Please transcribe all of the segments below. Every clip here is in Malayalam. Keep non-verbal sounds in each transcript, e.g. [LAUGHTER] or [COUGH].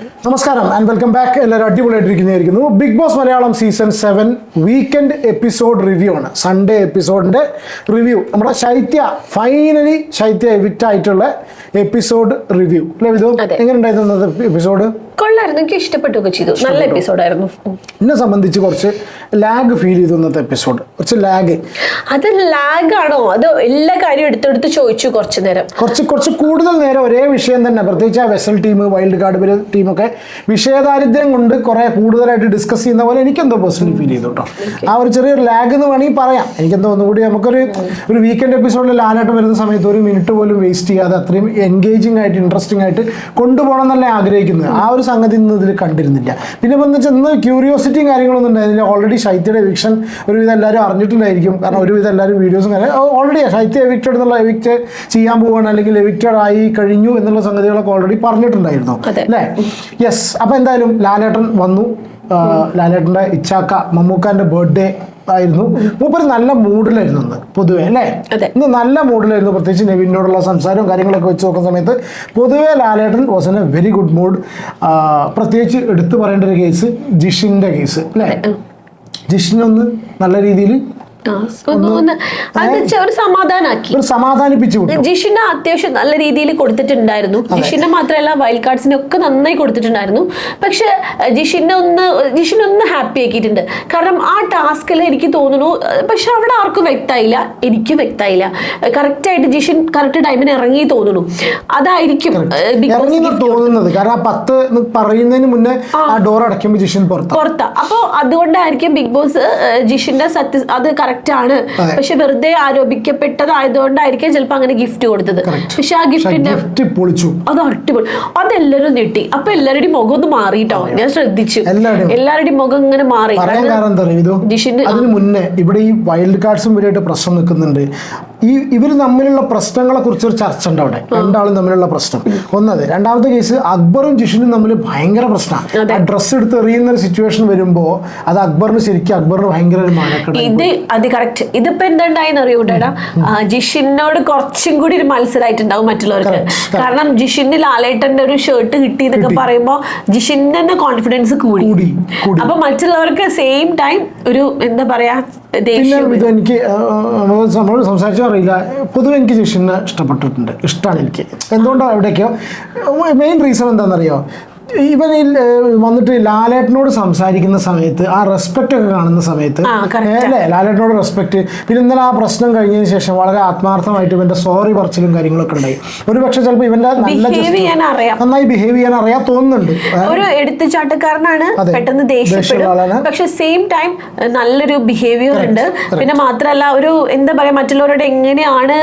നമസ്കാരം ആൻഡ് വെൽക്കം ബാക്ക് എല്ലാവരും അടിപൊളിയായിട്ടിരിക്കുന്നതായിരിക്കുന്നു. Big Boss Malayalam season seven weekend episode review ആണ്. സൺഡേ എപ്പിസോഡിന്റെ റിവ്യൂ നമ്മുടെ ശൈത്യ ഫൈനലി ശൈത്യ എവിക്റ്റ് ആയിട്ടുള്ള എപ്പിസോഡ് റിവ്യൂ അല്ലേ വിധു. എങ്ങനെ ഉണ്ടായിരുന്നു എപ്പിസോഡ് കൊള്ളായിരുന്നു. എനിക്ക് ഇഷ്ടപ്പെട്ടൊക്കെ ചെയ്തു. നല്ല എപ്പിസോഡായിരുന്നു. എന്നെ സംബന്ധിച്ച് കുറച്ച് ലാഗ് ഫീൽ ചെയ്തു ഇന്നത്തെ എപ്പിസോഡ് കുറച്ച് ലാഗ് അത് ലാഗ് ആണോ? അത് എല്ലാ കാര്യവും എടുത്തെടുത്ത് ചോദിച്ചു കുറച്ച് നേരം. കുറച്ച് കുറച്ച് കൂടുതൽ നേരം ഒരേ വിഷയം തന്നെ. പ്രത്യേകിച്ച് ആ വെസൽ ടീം വൈൽഡ് കാർഡ് ടീമൊക്കെ വിഷയദാരിദ്ര്യം കൊണ്ട് കുറെ കൂടുതലായിട്ട് ഡിസ്കസ് ചെയ്യുന്ന പോലെ എനിക്കെന്തോ പേഴ്സണലി ഫീൽ ചെയ്തു കേട്ടോ. ആ ഒരു ചെറിയൊരു ലാഗ് എന്ന് വേണമെങ്കിൽ പറയാം. എനിക്കെന്തോ ഒന്നുകൂടി നമുക്കൊരു ഒരു വീക്കെൻഡ് എപ്പിസോഡിൽ ലാലായിട്ട് വരുന്ന സമയത്ത് ഒരു മിനിറ്റ് പോലും വേസ്റ്റ് ചെയ്യാതെ അത്രയും എൻഗേജിങ് ആയിട്ട് ഇൻട്രസ്റ്റിംഗ് ആയിട്ട് കൊണ്ടുപോകണം എന്നല്ലേ ആഗ്രഹിക്കുന്നത്. ആ ഒരു സംഗതി ഇന്ന് ഇതിൽ കണ്ടിരുന്നില്ല. പിന്നെ ഇപ്പം എന്ന് വെച്ചാൽ ഇന്ന് ക്യൂരിയോസിറ്റിയും കാര്യങ്ങളൊന്നും ഉണ്ടായിരുന്നില്ല ഓൾറെഡി ശൈത്യയുടെ എവിക്ഷൻ ഒരുവിധം എല്ലാവരും അറിഞ്ഞിട്ടുണ്ടായിരിക്കും. കാരണം ഒരുവിധം എല്ലാവരും വീഡിയോസും കാര്യം ഓൾറെഡി ശൈത്യ എവിക്റ്റഡ് എന്നുള്ള എവിക്റ്റ് ചെയ്യാൻ പോവുകയാണ് അല്ലെങ്കിൽ എവിക്റ്റഡ് ആയി കഴിഞ്ഞു എന്നുള്ള സംഗതികളൊക്കെ ഓൾറെഡി പറഞ്ഞിട്ടുണ്ടായിരുന്നു. അല്ലേ? യെസ് അപ്പോൾ എന്തായാലും ലാലേട്ടൻ വന്നു. ലാലേട്ടന്റെ ഇച്ചാക്ക മമ്മൂക്കാന്റെ ബർത്ത്ഡേ ആയിരുന്നു. മൂപ്പര് നല്ല മൂഡിലായിരുന്നു അന്ന് പൊതുവെ അല്ലേ. ഇന്ന് നല്ല മൂഡിലായിരുന്നു. പ്രത്യേകിച്ച് നെവിനോടുള്ള സംസാരവും കാര്യങ്ങളൊക്കെ വെച്ച് നോക്കുന്ന സമയത്ത് പൊതുവെ Lalettan was a very good mood പ്രത്യേകിച്ച് എടുത്തു പറയേണ്ട ഒരു കേസ് ജിഷിന്റെ കേസ് അല്ലേ? ജിഷിനൊന്ന് നല്ല രീതിയിൽ ഒരു സമാധാനാക്കി. ഒരു സമാധാനിപ്പിച്ചു വിട്ടു. ജിഷിനെ അത്യാവശ്യം നല്ല രീതിയിൽ കൊടുത്തിട്ടുണ്ടായിരുന്നു. ജിഷിന്റെ മാത്രമല്ല വൈൽഡ് കാർഡ്സിനെ ഒക്കെ നന്നായി കൊടുത്തിട്ടുണ്ടായിരുന്നു. പക്ഷെ ജിഷിനെ ഒന്ന് ജിഷിനെ ഒന്ന് ഹാപ്പി ആക്കിയിട്ടുണ്ട്. കാരണം ആ ടാസ്കിൽ എനിക്ക് തോന്നുന്നു പക്ഷെ അവിടെ ആർക്കും വ്യക്തമായില്ല. എനിക്ക് വ്യക്തമായില്ല. കറക്റ്റ് ആയിട്ട് ജിഷിൻ കറക്റ്റ് ടൈമിന് ഇറങ്ങി തോന്നുന്നു. അതായിരിക്കും തോന്നുന്നത്. കാരണം ആ പത്ത് എന്ന് പറയുന്നതിന് മുന്നേ ആ. ഡോർ അടയ്ക്കുമ്പോൾ ജിഷിൻ പുറത്താ. അപ്പോ അതുകൊണ്ടായിരിക്കും ബിഗ് ബോസ് ജിഷിന്റെ സത്യ അത് കറക്റ്റ് ആണ്. അതെ. പക്ഷെ വെറുതെ ആരോപിക്കപ്പെട്ടതായതുകൊണ്ടായിരിക്കും ചിലപ്പോൾ അങ്ങനെ ഗിഫ്റ്റ് കൊടുത്തത്. പക്ഷെ ആ ഗിഫ്റ്റിന്റെ അത് അടിപൊളി. അതെല്ലാരും നീട്ടി അപ്പൊ എല്ലാവരുടെയും മുഖം ഒന്ന് മാറിയിട്ടോ ഞാൻ ശ്രദ്ധിച്ചു. എല്ലാവരുടെയും. മുഖം ഇങ്ങനെ മാറി. പറയാൻ കാരണം എന്താ അറിയോ ഇത് മുന്നേ ഇവിടെ ഈ വൈൽഡ് കാർഡ്സും ഇവരായിട്ട് പ്രശ്നം നിൽക്കുന്നുണ്ട്. ഈ ഇവർ തമ്മിലുള്ള പ്രശ്നങ്ങളെ കുറിച്ച് ഒരു ചർച്ച ഉണ്ട് അവിടെ രണ്ടാളും തമ്മിലുള്ള പ്രശ്നം. ഒന്നത് രണ്ടാമത്തെ കേസ് അക്ബറും ജിഷിനും തമ്മിൽ ഭയങ്കര പ്രശ്നമാണ്. ആ ഡ്രസ്സ് എടുത്ത് എറിയുന്ന ഒരു സിറ്റുവേഷൻ വരുമ്പോ അത് അക്ബറിന് ശരിക്കും അക്ബറിന് ഭയങ്കര ഇത് അത് കറക്റ്റ് ഇതിപ്പോ എന്തുണ്ടായെന്ന് അറിയൂ ഡേടാ ജിഷിനോട് കുറച്ചും കൂടി ഒരു മത്സരമായിട്ടുണ്ടാവും മറ്റുള്ളവർക്ക്. കാരണം ജിഷിന് ലാലേട്ടന്റെ ഒരു ഷർട്ട് കിട്ടി എന്നൊക്കെ പറയുമ്പോ ജിഷിന് തന്നെ കോൺഫിഡൻസ് കൂടി. അപ്പൊ മറ്റുള്ളവർക്ക് സെയിം ടൈം ഒരു എന്താ പറയാ ദേഷ്യം എനിക്ക് നമ്മൾ സംസാരിച്ചോ അറിയില്ല. പൊതുവെ എനിക്ക് ജിഷിനെ ഇഷ്ടപ്പെട്ടിട്ടുണ്ട്. ഇഷ്ടമാണ് എനിക്ക്. എന്തുകൊണ്ടാണ് എവിടേക്കോ മെയിൻ റീസൺ എന്താണെന്നറിയോ? ഇവൻ വന്നിട്ട് ലാലേട്ടനോട് സംസാരിക്കുന്ന സമയത്ത് ആ റെസ്പെക്റ്റ് ഒക്കെ കാണുന്ന സമയത്ത് അല്ലേ? ലാലേട്ടനോട് റെസ്പെക്ട് പിന്നെ ഇന്നലെ ആ പ്രശ്നം കഴിഞ്ഞതിന് ശേഷം വളരെ ആത്മാർത്ഥമായിട്ട് ഇവന്റെ സോറി പറച്ചിലും കാര്യങ്ങളൊക്കെ ഉണ്ടായി. ഒരു പക്ഷെ ചിലപ്പോൾ ഇവന്റെ നന്നായി ബിഹേവ് ചെയ്യാൻ അറിയാൻ തോന്നുന്നുണ്ട്. ഒരു എടുത്തുചാട്ടക്കാരനാണ്. പെട്ടെന്ന് ദേഷ്യപ്പെടും. പക്ഷെ സെയിം ടൈം നല്ലൊരു ബിഹേവിയർ ഉണ്ട്. പിന്നെ മാത്രല്ല ഒരു എന്താ പറയാ മറ്റുള്ളവരോട് എങ്ങനെയാണ്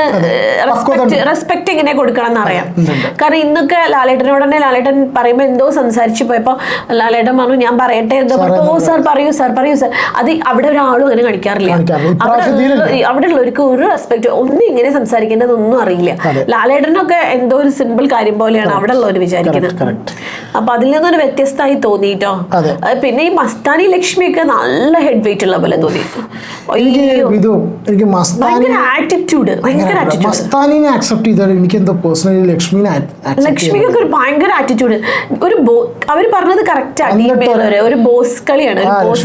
റെസ്പെക്ട് എങ്ങനെ കൊടുക്കണം എന്ന് അറിയാം. ഉണ്ട്, ഉണ്ട്. കാരണം ഇന്നൊക്കെ ലാലേട്ടനോട് തന്നെ ലാലേട്ടൻ പറയുമ്പോൾ എന്തോ സംസാരിച്ചു പോയപ്പോ ലാലേട്ടൻ പറഞ്ഞു ഞാൻ പറയട്ടെ ഓ സാർ പറയൂ സാർ പറയൂ സാർ. അത് അവിടെ ഒരാളും അങ്ങനെ കാണിക്കാറില്ല. അവിടെ ഉള്ളവർക്ക് ഒരു റെസ്പെക്ട് ഒന്നും ഇങ്ങനെ സംസാരിക്കേണ്ടതൊന്നും അറിയില്ല. ലാലേട്ടനൊക്കെ എന്തോ ഒരു സിമ്പിൾ കാര്യം പോലെയാണ് അവിടെ ഉള്ളവർ വിചാരിക്കുന്നത്. അപ്പൊ അതിൽ നിന്നൊരു വ്യത്യസ്തമായി തോന്നിട്ടോ. പിന്നെ ഈ മസ്താനി ലക്ഷ്മിയൊക്കെ നല്ല ഹെഡ് വെയിറ്റ് ഉള്ള പോലെ തോന്നി. ആറ്റിറ്റ്യൂഡ് ഭയങ്കര ആറ്റിറ്റ്യൂഡ് ലക്ഷ്മിക്കൊക്കെ ഒരു ഭയങ്കര ആറ്റിറ്റ്യൂഡ് ഒരു അവർ പറഞ്ഞത് കറക്റ്റ് ആണ് എന്നിട്ട് ടീമേലൊരു ഒരു ബോസ് കളിയാണ്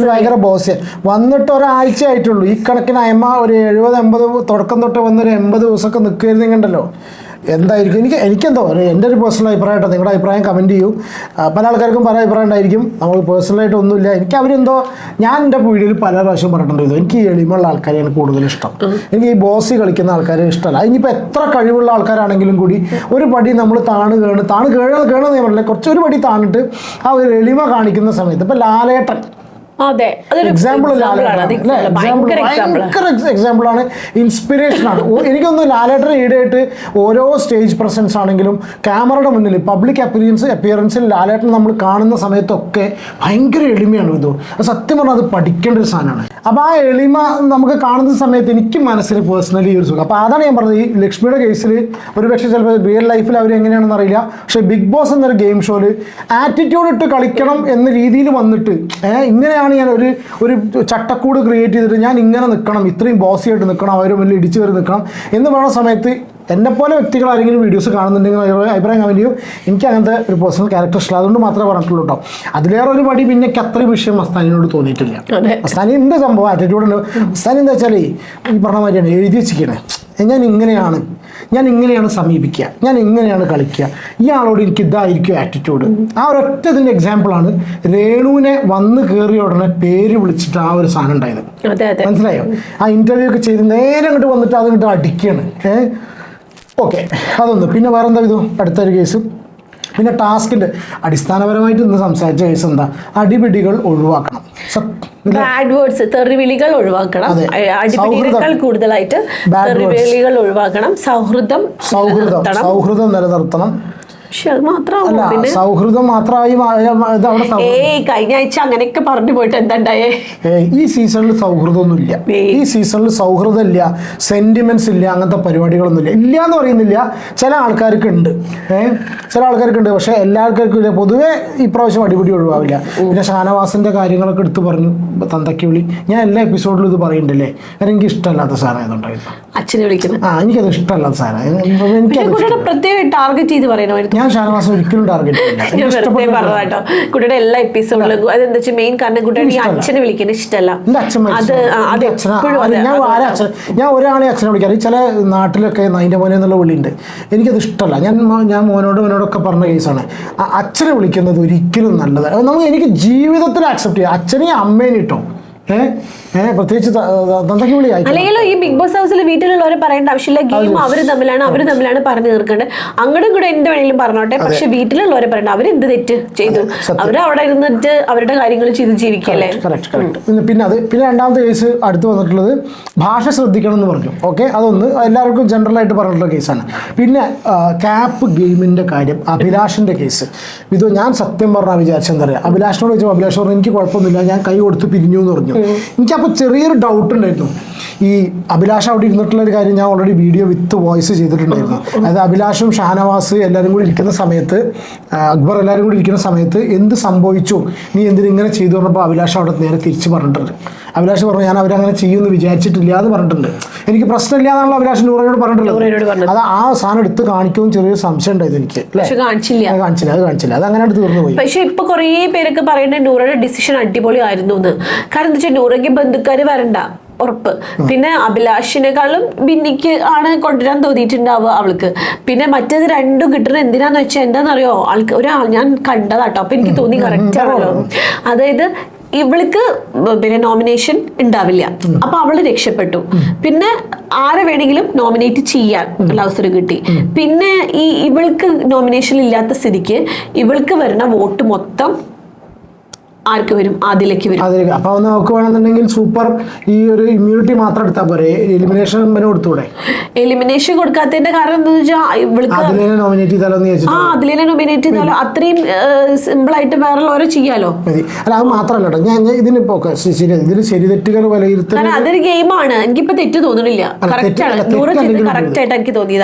ഭയങ്കര ബോസ്. വന്നിട്ട് ഒരാഴ്ച ആയിട്ടുള്ളൂ. ഈ കണക്കിന് അയമ്മ ഒരു എഴുപത് എൺപത് തുടക്കം തൊട്ട് വന്ന ഒരു എൺപത് ദിവസമൊക്കെ നിൽക്കുമായിരുന്നെങ്കിണ്ടല്ലോ എന്തായിരിക്കും? എനിക്ക് എനിക്കെന്തോ ഒരു എന്റെ ഒരു പേഴ്സണൽ അഭിപ്രായമായിട്ട് നിങ്ങളുടെ അഭിപ്രായം കമന്റ് ചെയ്യൂ. പല ആൾക്കാർക്കും പല അഭിപ്രായം ഉണ്ടായിരിക്കും. നമ്മൾ പേഴ്സണലായിട്ട് ഒന്നുമില്ല. എനിക്ക് അവരെന്തോ ഞാൻ എന്റെ വീഡിയോയിൽ പല പ്രാവശ്യം പറഞ്ഞിട്ടുണ്ട് ഇത്. എനിക്ക് എളിമുള്ള ആൾക്കാരെയാണ് കൂടുതൽ ഇഷ്ടം. എനിക്ക് ഈ ബോസ് കളിക്കുന്ന ആൾക്കാരെ ഇഷ്ടമല്ല. ഇനിയിപ്പോൾ എത്ര കഴിവുള്ള ആൾക്കാരാണെങ്കിലും കൂടി ഒരു പടി നമ്മൾ താണ് കേണ് താണ് കേഴ കേണെന്ന് ഞാൻ പറഞ്ഞില്ല? കുറച്ച് ഒരു പടി താണിട്ട് ആ ഒരു എളിമ കാണിക്കുന്ന സമയത്ത് ഇപ്പം ലാലേട്ടൻ. അതെ. എക്സാമ്പിൾ ആണ്. അത് ഭയങ്കര എക്സാമ്പിൾ ആണ്. ഇൻസ്പിറേഷൻ ആണ്. എനിക്കൊന്ന് ലാലേട്ടൻ ഈടായിട്ട് ഓരോ സ്റ്റേജ് പ്രസൻസ് ആണെങ്കിലും ക്യാമറയുടെ മുന്നിൽ പബ്ലിക് അപ്പിയറൻസ് അപ്പിയറൻസിൽ ലാലേട്ടൻ നമ്മൾ കാണുന്ന സമയത്തൊക്കെ ഭയങ്കര എളിമയാണ് ഇത്. സത്യം പറഞ്ഞാൽ അത് പഠിക്കേണ്ട ഒരു സാധനമാണ്. അപ്പോൾ ആ എളിമ നമുക്ക് കാണുന്ന സമയത്ത് എനിക്ക് മനസ്സിൽ പേഴ്സണലി ഒരു സുഖം. അപ്പോൾ അതാണ് ഞാൻ പറഞ്ഞത്. ഈ ലക്ഷ്മിയുടെ കേസിൽ ഒരുപക്ഷെ ചിലപ്പോൾ റിയൽ ലൈഫിൽ അവർ എങ്ങനെയാണെന്ന് അറിയില്ല. പക്ഷേ ബിഗ് ബോസ് എന്നൊരു ഗെയിം ഷോയിൽ ആറ്റിറ്റ്യൂഡ് ഇട്ട് കളിക്കണം എന്ന രീതിയിൽ വന്നിട്ട് ഏഹ് ഇങ്ങനെയാണ് ഞാൻ ഒരു ഒരു ചട്ടക്കൂട് ക്രിയേറ്റ് ചെയ്തിട്ട് ഞാൻ ഇങ്ങനെ നിൽക്കണം ഇത്രയും ബോസിയായിട്ട് നിൽക്കണം അവരുടെ മുന്നിൽ ഇടിച്ചു കയറി നിൽക്കണം എന്ന് പറയുന്ന സമയത്ത് എന്നെ പോലെ വ്യക്തികൾ ആരെങ്കിലും വീഡിയോസ് കാണുന്നുണ്ടെങ്കിൽ അഭിപ്രായം കമന്റ് ചെയ്യും എനിക്ക് അങ്ങനത്തെ ഒരു പേഴ്സണൽ ക്യാരക്ടർ ഇഷ്ടം അതുകൊണ്ട് മാത്രമേ പറഞ്ഞിട്ടുള്ളൂ കേട്ടോ അതിലേറെ ഒരു പടി പിന്നെ അത്രയും വിഷയം മസ്താനിനോട് തോന്നിയിട്ടില്ല. മസ്താനി എന്ത് സംഭവം? ആറ്റിറ്റ്യൂഡ് ഉണ്ട്. മസ്താനി എന്താ വെച്ചാൽ ഈ പറഞ്ഞ മാതിരിയാണ് എഴുതി വെച്ചിരിക്കണേ ഞാൻ ഇങ്ങനെയാണ്. ഞാൻ ഇങ്ങനെയാണ് സമീപിക്കുക. ഞാൻ ഇങ്ങനെയാണ് കളിക്കുക. ഇയാളോട് എനിക്ക് ഇതായിരിക്കും ആറ്റിറ്റ്യൂഡ് ആ ഒരൊറ്റ ഇതിന്റെ എക്സാമ്പിളാണ് രേണുവിനെ വന്ന് കയറിയ ഉടനെ പേര് വിളിച്ചിട്ട് ആ ഒരു സാധനം ഉണ്ടായത്. മനസ്സിലായോ? ആ ഇന്റർവ്യൂ ഒക്കെ ചെയ്ത് നേരെ അങ്ങോട്ട് വന്നിട്ട് അത് ഇങ്ങോട്ട് അടിക്കുകയാണ്. ഏഹ് ഓക്കെ അതൊന്ന്. പിന്നെ വേറെന്താ വിധം അടുത്തൊരു കേസ് പിന്നെ ടാസ്കിന്റെ അടിസ്ഥാനപരമായിട്ട് ഇന്ന് സംസാരിച്ച കേസ് എന്താ? അടിപിടികൾ ഒഴിവാക്കണം. ബാഡ് വേർഡ്സ് തെറിവിളികൾ ഒഴിവാക്കണം. അടിപിടിയേക്കാൾ. കൂടുതലായിട്ട് തെറിവിളികൾ ഒഴിവാക്കണം. സൗഹൃദം സൗഹൃദം. സൗഹൃദം നിലനിർത്തണം. പക്ഷെ അത് മാത്രമാണോ പിന്നെ? സൗഹൃദം മാത്രമായി ഏയ് കഴിഞ്ഞ ആഴ്ച അങ്ങനെയൊക്കെ പറഞ്ഞു പോയിട്ട് എന്താ ഈ സീസണിൽ സൗഹൃദമൊന്നുമില്ല. ഈ സീസണിൽ സൗഹൃദം ഇല്ല സെന്റിമെന്റ്സ് ഇല്ല അങ്ങനത്തെ പരിപാടികളൊന്നും ഇല്ല ഇല്ല എന്ന് പറയുന്നില്ല ചില ആൾക്കാർക്ക് ഉണ്ട് ഏഹ് ചില ആൾക്കാർക്ക് ഉണ്ട് പക്ഷെ എല്ലാ ആൾക്കാർക്കും ഇല്ല. പൊതുവെ ഇപ്രാവശ്യം അടിപിടി ഒഴിവാവില്ല. പിന്നെ ഷാനവാസിന്റെ കാര്യങ്ങളൊക്കെ എടുത്തു പറഞ്ഞു തന്തയ്ക്ക് വിളി. ഞാൻ എല്ലാ എപ്പിസോഡിലും ഇത് പറയുന്നുണ്ടല്ലേ കാരണം എനിക്ക് ഇഷ്ടമല്ലാത്ത സാധനം അച്ഛനെ വിളിക്കുന്നത് ആ എനിക്കത് ഇഷ്ടമല്ലാത്ത സാധനം എനിക്ക് പ്രത്യേകം ടാർഗറ്റ് ചെയ്ത് പറയണമായിരുന്നു. ഞാൻ ഷാനവാസിനെ ഒരിക്കലും ടാർഗറ്റ് ഞാൻ വെറുതെ പറഞ്ഞതാട്ടോ കുട്ടിയുടെ എല്ലാ എപ്പിസോഡിലും അതെന്താ വെച്ചാൽ മെയിൻ കാരണം കുട്ടിയുടെ ഈ അച്ഛനെ വിളിക്കുന്നത് ഇഷ്ടമല്ല. അച്ഛൻ അത് അത് എപ്പോഴും അതെ ഞാൻ ആരെ അച്ഛൻ ഞാൻ ഒരാളെ അച്ഛനെ വിളിക്കാറ് ചില നാട്ടിലൊക്കെ നൈന്റെ മോനെ എന്നുള്ള വിളിയുണ്ട്. എനിക്കത് ഇഷ്ടമല്ല. ഞാൻ മോ- ഞാൻ മോനോട് മോനോടൊക്കെ പറഞ്ഞ കേസാണ്. അച്ഛനെ വിളിക്കുന്നത് ഒരിക്കലും നല്ലതാണ് നമുക്ക് എനിക്ക് ജീവിതത്തിൽ അക്സെപ്റ്റ് ചെയ്യാം. അച്ഛനെയും അമ്മേനെയും ഇട്ടോ. ഏഹ് പ്രത്യേകിച്ച് തന്തയ്ക്ക്. അല്ലെങ്കിലും ഈ ബിഗ് ബോസ് ഹൗസിൽ വീട്ടിലുള്ളവരെ പറയേണ്ട ആവശ്യമില്ല. ഗെയിം അവർ തമ്മിലാണ് അവർ തമ്മിലാണ് പറഞ്ഞു തീർക്കേണ്ടത് അങ്ങോട്ടും കൂടെ എന്ത് വേണേലും പറഞ്ഞോട്ടെ. പക്ഷെ വീട്ടിലുള്ളവരെ പറയണ്ട. അവർ എന്ത് തെറ്റ് ചെയ്തു. അവർ അവിടെ ഇരുന്നിട്ട് അവരുടെ കാര്യങ്ങൾ ചെയ്ത് ജീവിക്കല്ലേ? പിന്നെ പിന്നെ അത് പിന്നെ രണ്ടാമത്തെ കേസ് അടുത്ത് വന്നിട്ടുള്ളത് ഭാഷ ശ്രദ്ധിക്കണം എന്ന് പറഞ്ഞു. ഓക്കെ അതൊന്ന് എല്ലാവർക്കും ജനറൽ ആയിട്ട് പറഞ്ഞിട്ടുള്ള കേസാണ് പിന്നെ ക്യാപ്പ് ഗെയിമിന്റെ കാര്യം അഭിലാഷിന്റെ കേസ് ഇത് ഞാൻ സത്യം പറഞ്ഞാൽ വിചാരിച്ചെന്താ പറയുക അഭിലാഷിനോട് ചോദിച്ചപ്പോൾ അഭിലാഷ് പറഞ്ഞു എനിക്ക് കുഴപ്പമൊന്നുമില്ല. ഞാൻ കൈ കൊടുത്ത് പിരിഞ്ഞു എന്ന് പറഞ്ഞു. എനിക്കപ്പോൾ ചെറിയൊരു ഡൗട്ട് ഉണ്ടായിരുന്നു. ഈ അഭിലാഷ് അവിടെ ഇരുന്നിട്ടുള്ള ഒരു കാര്യം ഞാൻ ഓൾറെഡി വീഡിയോ വിത്ത് വോയിസ് ചെയ്തിട്ടുണ്ടായിരുന്നു. അതായത് അഭിലാഷും ഷാനവാസ് എല്ലാവരും കൂടി ഇരിക്കുന്ന സമയത്ത് അക്ബർ എല്ലാവരും കൂടി ഇരിക്കുന്ന സമയത്ത് എന്ത് സംഭവിച്ചു? നീ എന്തിനു ഇങ്ങനെ ചെയ്തു? പറഞ്ഞപ്പോൾ അഭിലാഷ് അവിടെ നേരെ തിരിച്ച് പറഞ്ഞിട്ടുണ്ട്. അഭിലാഷ് പറഞ്ഞു ഞാൻ അവരങ്ങനെ ചെയ്യുമെന്ന് വിചാരിച്ചിട്ടില്ല എന്ന് പറഞ്ഞിട്ടുണ്ട്. എനിക്ക് പ്രശ്നമില്ല അഭിലാഷ് നൂറയോട് പറഞ്ഞിട്ടുള്ളത്. അത് ആ സാധനം എടുത്ത് കാണിക്കുമെന്ന് ചെറിയൊരു സംശയം ഉണ്ടായിരുന്നു എനിക്ക് കാണിച്ചില്ല. കാണിച്ചില്ല അത് കാണിച്ചില്ല. അത് അങ്ങനെ അടുത്ത് തീർന്നു പോയി. പക്ഷെ ഇപ്പൊ കുറേ പേരൊക്കെ പറയുന്നത് നൂറയുടെ ഡിസിഷൻ അടിപൊളി ആയിരുന്നു എന്ന് കാരണം എന്താ വെച്ചാൽ നൂറയ്ക്ക് ബന്ധുക്കാര് വരണ്ട ഉറപ്പ്. പിന്നെ അഭിലാഷിനെക്കാളും ബിന്നിക്ക് ആണ് കൊണ്ടുവരാൻ തോന്നിയിട്ടുണ്ടാവുക അവൾക്ക്. പിന്നെ മറ്റേത് രണ്ടും കിട്ടുന്നത് എന്തിനാന്ന് വെച്ചാൽ എന്താണെന്നറിയോ ആൾക്ക് ഒരാൾ ഞാൻ കണ്ടതാട്ടോ അപ്പൊ എനിക്ക് തോന്നി കറക്റ്റ് ആണല്ലോ. അതായത് ഇവൾക്ക് പിന്നെ നോമിനേഷൻ ഉണ്ടാവില്ല. അപ്പൊ അവൾ രക്ഷപ്പെട്ടു. പിന്നെ ആരെ വേണമെങ്കിലും നോമിനേറ്റ് ചെയ്യാൻ ഉള്ള അവസരം കിട്ടി. പിന്നെ ഈ ഇവൾക്ക് നോമിനേഷൻ ഇല്ലാത്ത സ്ഥിതിക്ക് ഇവൾക്ക് വരുന്ന വോട്ട് മൊത്തം ആർക്ക് വരും? അതിലേക്ക് വരും. അതിലേക്ക് അപ്പൊ നമുക്ക് വേണമെന്നുണ്ടെങ്കിൽ സൂപ്പർ ഈ ഒരു ഇമ്മ്യൂണിറ്റി മാത്രം എടുത്താൽ പോരെ? എലിമിനേഷൻ കൊടുത്തൂടെ? എലിമിനേഷൻ കൊടുക്കാത്തതിന്റെ കാരണം എന്താണെന്ന് വെച്ചാൽ നോമിനേറ്റ് ചെയ്താലോ ആ അതിലെ നോമിനേറ്റ് ചെയ്താലോ? അത്രയും സിമ്പിൾ ആയിട്ട് വേറെ ഓരോ ചെയ്യാലോ? മതി. അല്ല അത് മാത്രമല്ല ഞാൻ ഇതിനിപ്പോ ശരി ശരി. ഇതിൽ ശരി തെറ്റുകൾ വിലയിരുത്തൽ അതൊരു ഗെയിമാണ് എനിക്കിപ്പോ തെറ്റ് തോന്നുന്നില്ല.